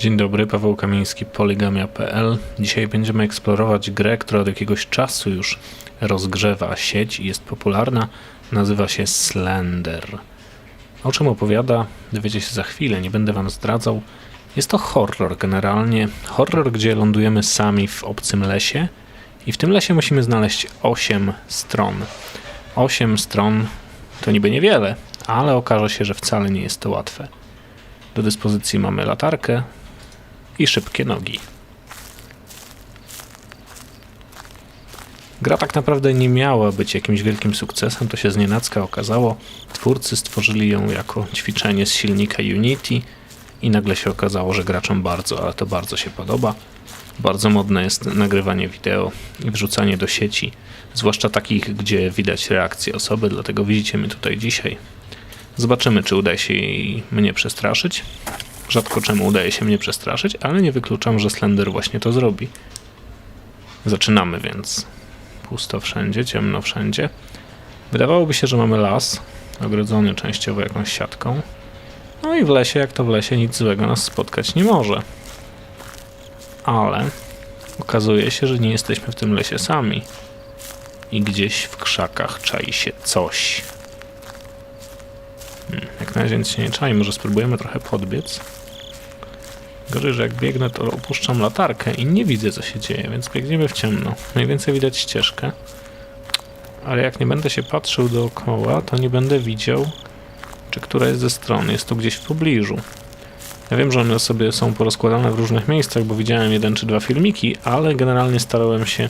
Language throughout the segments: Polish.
Dzień dobry, Paweł Kamiński, Poligamia.pl. Dzisiaj będziemy eksplorować grę, która od jakiegoś czasu już rozgrzewa sieć i jest popularna. Nazywa się Slender. O czym opowiada, dowiecie się za chwilę, nie będę wam zdradzał. Jest to horror generalnie. Horror, gdzie lądujemy sami w obcym lesie i w tym lesie musimy znaleźć 8 stron. 8 stron to niby niewiele, ale okaże się, że wcale nie jest to łatwe. Do dyspozycji mamy latarkę i szybkie nogi. Gra tak naprawdę nie miała być jakimś wielkim sukcesem, to się znienacka okazało. Twórcy stworzyli ją jako ćwiczenie z silnika Unity i nagle się okazało, że graczom bardzo, ale to bardzo się podoba. Bardzo modne jest nagrywanie wideo i wrzucanie do sieci, zwłaszcza takich, gdzie widać reakcję osoby, dlatego widzicie mnie tutaj dzisiaj. Zobaczymy, czy uda się jej mnie przestraszyć. Rzadko czemu udaje się mnie przestraszyć, ale nie wykluczam, że Slender właśnie to zrobi. Zaczynamy więc. Pusto wszędzie, ciemno wszędzie. Wydawałoby się, że mamy las, ogrodzony częściowo jakąś siatką. No i w lesie, jak to w lesie, nic złego nas spotkać nie może. Ale okazuje się, że nie jesteśmy w tym lesie sami. I gdzieś w krzakach czai się coś. Jak na razie nic się nie czai, może spróbujemy trochę podbiec. Gorzej, że jak biegnę, to opuszczam latarkę i nie widzę, co się dzieje, więc biegniemy w ciemno. Mniej więcej widać ścieżkę. Ale jak nie będę się patrzył dookoła, to nie będę widział, czy która jest ze stron. Jest tu gdzieś w pobliżu. Ja wiem, że one sobie są porozkładane w różnych miejscach, bo widziałem jeden czy dwa filmiki, ale generalnie starałem się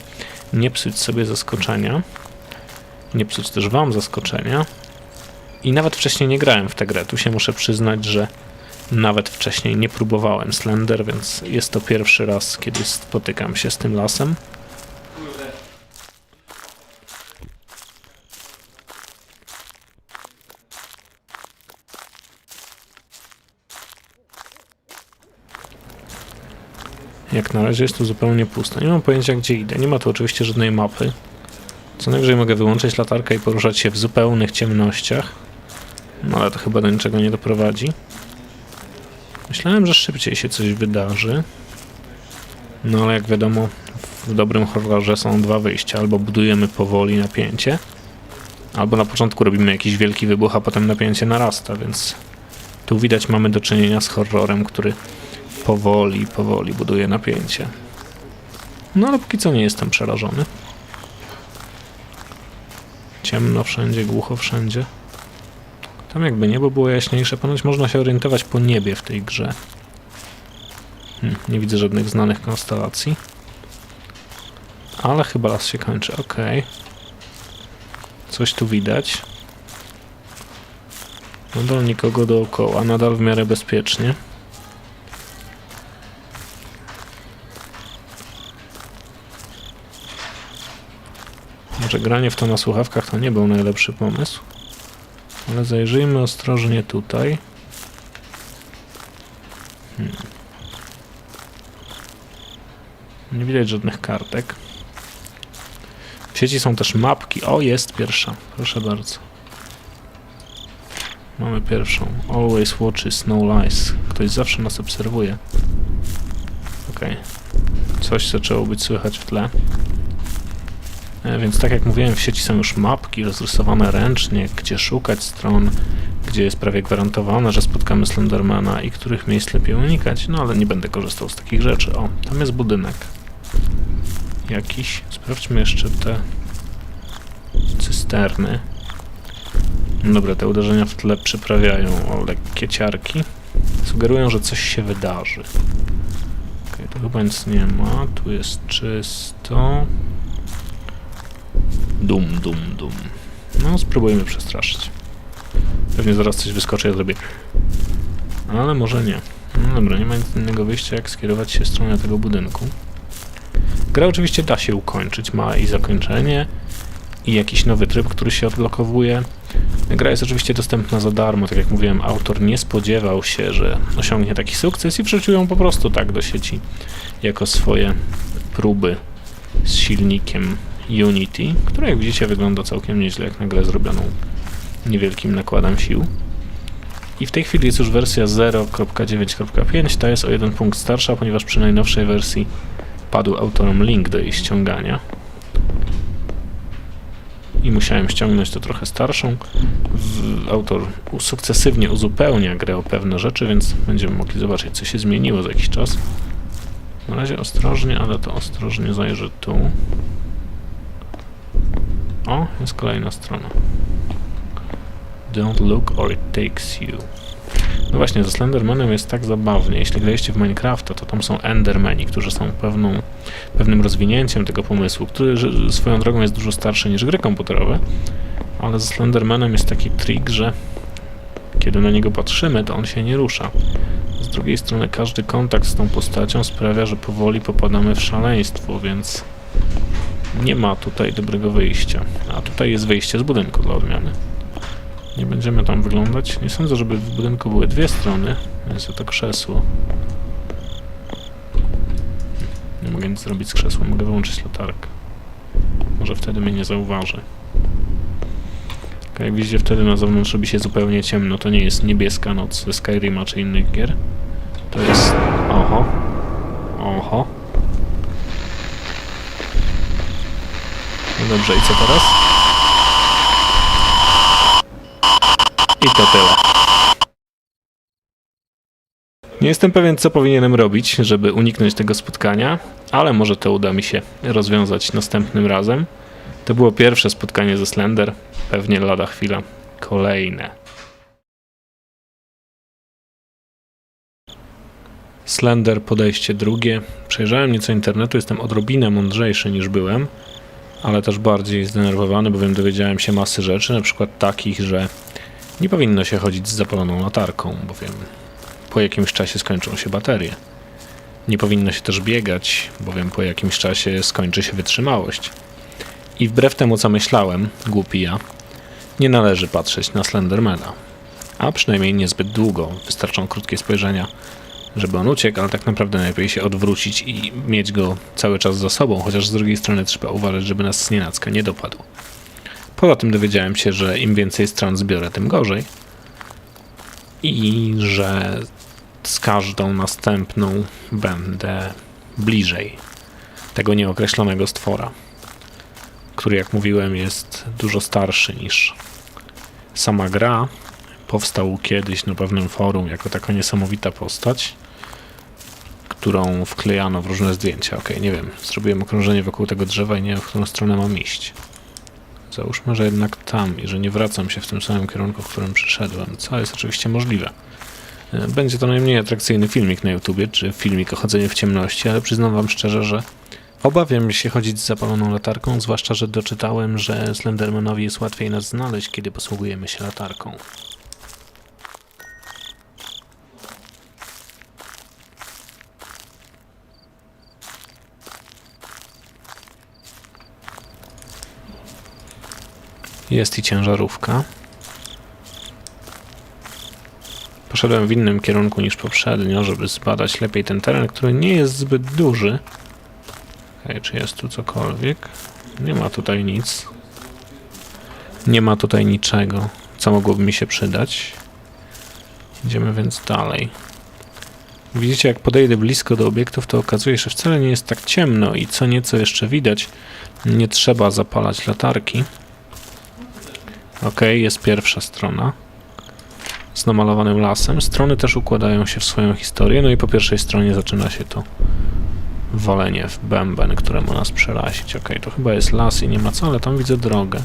nie psuć sobie zaskoczenia. Nie psuć też wam zaskoczenia. I nawet wcześniej nie grałem w tę grę. Tu się muszę przyznać, że nawet wcześniej nie próbowałem Slender, więc jest to pierwszy raz, kiedy spotykam się z tym lasem. Jak na razie jest tu zupełnie pusto. Nie mam pojęcia gdzie idę. Nie ma tu oczywiście żadnej mapy. Co najwyżej mogę wyłączyć latarkę i poruszać się w zupełnych ciemnościach. Ale to chyba do niczego nie doprowadzi. Myślałem, że szybciej się coś wydarzy. No ale jak wiadomo, w dobrym horrorze są dwa wyjścia. Albo budujemy powoli napięcie, albo na początku robimy jakiś wielki wybuch, a potem napięcie narasta, więc tu widać mamy do czynienia z horrorem, który powoli, powoli buduje napięcie. No ale póki co nie jestem przerażony. Ciemno wszędzie, głucho wszędzie. Tam jakby niebo było jaśniejsze, ponoć można się orientować po niebie w tej grze. Hmm, nie widzę żadnych znanych konstelacji. Ale chyba las się kończy, ok. Coś tu widać. Nadal nikogo dookoła, nadal w miarę bezpiecznie. Może granie w to na słuchawkach to nie był najlepszy pomysł. Ale zajrzyjmy ostrożnie tutaj. Hmm. Nie widać żadnych kartek. W sieci są też mapki. O, jest pierwsza. Proszę bardzo. Mamy pierwszą. Always watches, no lies. Ktoś zawsze nas obserwuje. Okej. Coś zaczęło być słychać w tle. E, Więc tak jak mówiłem, w sieci są już mapki rozrysowane ręcznie, gdzie szukać stron, gdzie jest prawie gwarantowane, że spotkamy Slendermana i których miejsc lepiej unikać, no ale nie będę korzystał z takich rzeczy. O, tam jest budynek. Jakiś. Sprawdźmy jeszcze te cysterny. Dobra, te uderzenia w tle przyprawiają o lekkie ciarki. Sugerują, że coś się wydarzy. Okej, tu chyba nic nie ma. Tu jest czysto. Dum, dum, dum. No, spróbujmy przestraszyć. Pewnie zaraz coś wyskoczy, ja zrobię. Ale może nie. No dobra, nie ma nic innego wyjścia, jak skierować się w stronę tego budynku. Gra oczywiście da się ukończyć, ma i zakończenie, i jakiś nowy tryb, który się odblokowuje. Gra jest oczywiście dostępna za darmo, tak jak mówiłem, autor nie spodziewał się, że osiągnie taki sukces i wrzucił ją po prostu tak do sieci, jako swoje próby z silnikiem Unity, który jak widzicie wygląda całkiem nieźle jak na grę zrobioną niewielkim nakładem sił. I w tej chwili jest już wersja 0.9.5, ta jest o jeden punkt starsza, ponieważ przy najnowszej wersji padł autorom link do jej ściągania. I musiałem ściągnąć to trochę starszą. Autor sukcesywnie uzupełnia grę o pewne rzeczy, więc będziemy mogli zobaczyć, co się zmieniło za jakiś czas. Na razie ostrożnie, ale to ostrożnie zajrzę tu. O, jest kolejna strona. Don't look or it takes you. No właśnie, ze Slendermanem jest tak zabawnie. Jeśli graliście w Minecrafta, to tam są Endermeni, którzy są pewną, pewnym rozwinięciem tego pomysłu, który swoją drogą jest dużo starszy niż gry komputerowe, ale ze Slendermanem jest taki trik, że kiedy na niego patrzymy, to on się nie rusza. Z drugiej strony każdy kontakt z tą postacią sprawia, że powoli popadamy w szaleństwo, więc nie ma tutaj dobrego wyjścia. A tutaj jest wyjście z budynku dla odmiany. Nie będziemy tam wyglądać. Nie sądzę, żeby w budynku były dwie strony. Jest to krzesło. Nie mogę nic zrobić z krzesłem. Mogę wyłączyć latarkę. Może wtedy mnie nie zauważy. Jak widzicie, wtedy na zewnątrz robi się zupełnie ciemno. To nie jest niebieska noc ze Skyrima czy innych gier. To jest... Oho. Oho. Dobrze, i co teraz? I to tyle. Nie jestem pewien, co powinienem robić, żeby uniknąć tego spotkania, ale może to uda mi się rozwiązać następnym razem. To było pierwsze spotkanie ze Slender, pewnie lada chwila kolejne. Slender podejście drugie. Przejrzałem nieco internetu, jestem odrobinę mądrzejszy niż byłem, ale też bardziej zdenerwowany, bowiem dowiedziałem się masy rzeczy, na przykład takich, że nie powinno się chodzić z zapaloną latarką, bowiem po jakimś czasie skończą się baterie. Nie powinno się też biegać, bowiem po jakimś czasie skończy się wytrzymałość. I wbrew temu, co myślałem, głupi ja, nie należy patrzeć na Slendermana. A przynajmniej niezbyt długo. Wystarczą krótkie spojrzenia, żeby on uciekł, ale tak naprawdę najlepiej się odwrócić i mieć go cały czas za sobą, chociaż z drugiej strony trzeba uważać, żeby nas znienacka nie dopadł. Poza tym dowiedziałem się, że im więcej stron zbiorę, tym gorzej. I że z każdą następną będę bliżej tego nieokreślonego stwora, który, jak mówiłem, jest dużo starszy niż sama gra. Powstał kiedyś na pewnym forum jako taka niesamowita postać, którą wklejano w różne zdjęcia. Ok, nie wiem, zrobiłem okrążenie wokół tego drzewa i nie wiem, w którą stronę mam iść. Załóżmy, że jednak tam i że nie wracam się w tym samym kierunku, w którym przyszedłem, co jest oczywiście możliwe. E, Będzie to najmniej atrakcyjny filmik na YouTubie, czy filmik o chodzeniu w ciemności, ale przyznam wam szczerze, że obawiam się chodzić z zapaloną latarką, zwłaszcza, że doczytałem, że Slendermanowi jest łatwiej nas znaleźć, kiedy posługujemy się latarką. Jest i ciężarówka. Poszedłem w innym kierunku niż poprzednio, żeby zbadać lepiej ten teren, który nie jest zbyt duży. Okej, czy jest tu cokolwiek? Nie ma tutaj nic. Nie ma tutaj niczego, co mogłoby mi się przydać. Idziemy więc dalej. Widzicie, jak podejdę blisko do obiektów, to okazuje się, że wcale nie jest tak ciemno i co nieco jeszcze widać. Nie trzeba zapalać latarki. Ok, jest pierwsza strona z namalowanym lasem. Strony też układają się w swoją historię, no i po pierwszej stronie zaczyna się to walenie w bęben, które ma nas przerazić. Ok, to chyba jest las i nie ma co, ale tam widzę drogę.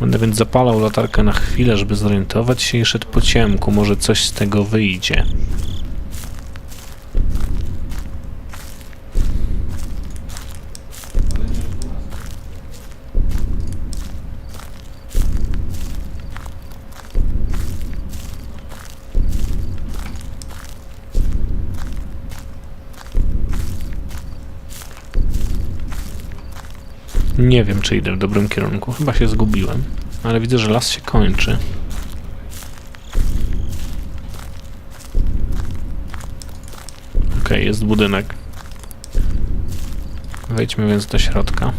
Będę więc zapalał latarkę na chwilę, żeby zorientować się i szedł po ciemku. Może coś z tego wyjdzie. Nie wiem, czy idę w dobrym kierunku. Chyba się zgubiłem, ale widzę, że las się kończy. Ok, jest budynek. Wejdźmy więc do środka.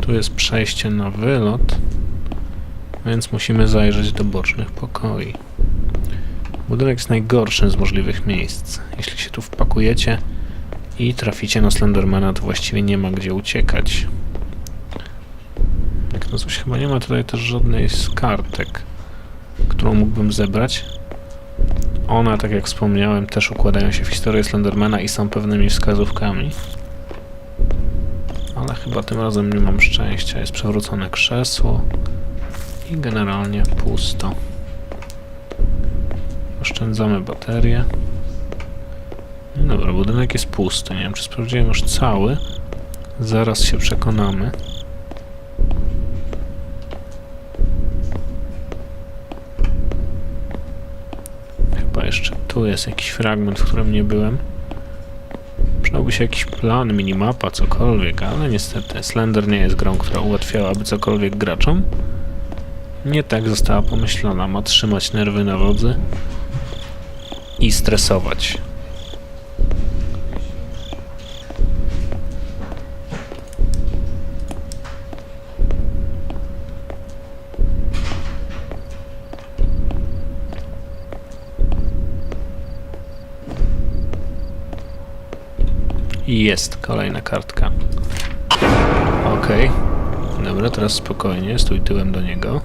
Tu jest przejście na wylot więc musimy zajrzeć do bocznych pokoi. Budynek jest najgorszym z możliwych miejsc. Jeśli się tu wpakujecie i traficie na Slendermana, to właściwie nie ma gdzie uciekać. Jak no coś chyba nie ma tutaj też żadnej z kartek, którą mógłbym zebrać. One, tak jak wspomniałem, też układają się w historię Slendermana i są pewnymi wskazówkami. Ale chyba tym razem nie mam szczęścia. Jest przewrócone krzesło i generalnie pusto. Oszczędzamy baterię. No Dobra, budynek jest pusty. Nie wiem, czy sprawdziłem już cały. Zaraz się przekonamy. Chyba jeszcze tu jest jakiś fragment, w którym nie byłem. Przydałby się jakiś plan, minimapa, cokolwiek, ale niestety Slender nie jest grą, która ułatwiałaby cokolwiek graczom. Nie tak została pomyślana. Ma trzymać nerwy na wodzy i stresować. Jest kolejna kartka. Okej. Dobra, teraz spokojnie, stój tyłem do niego.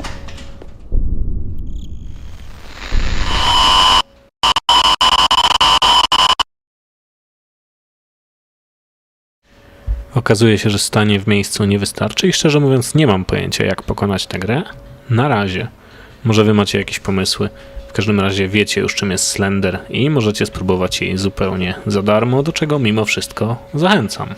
Okazuje się, że stanie w miejscu nie wystarczy i szczerze mówiąc nie mam pojęcia jak pokonać tę grę. Na razie. Może wy macie jakieś pomysły. W każdym razie wiecie już czym jest Slender i możecie spróbować jej zupełnie za darmo, do czego mimo wszystko zachęcam.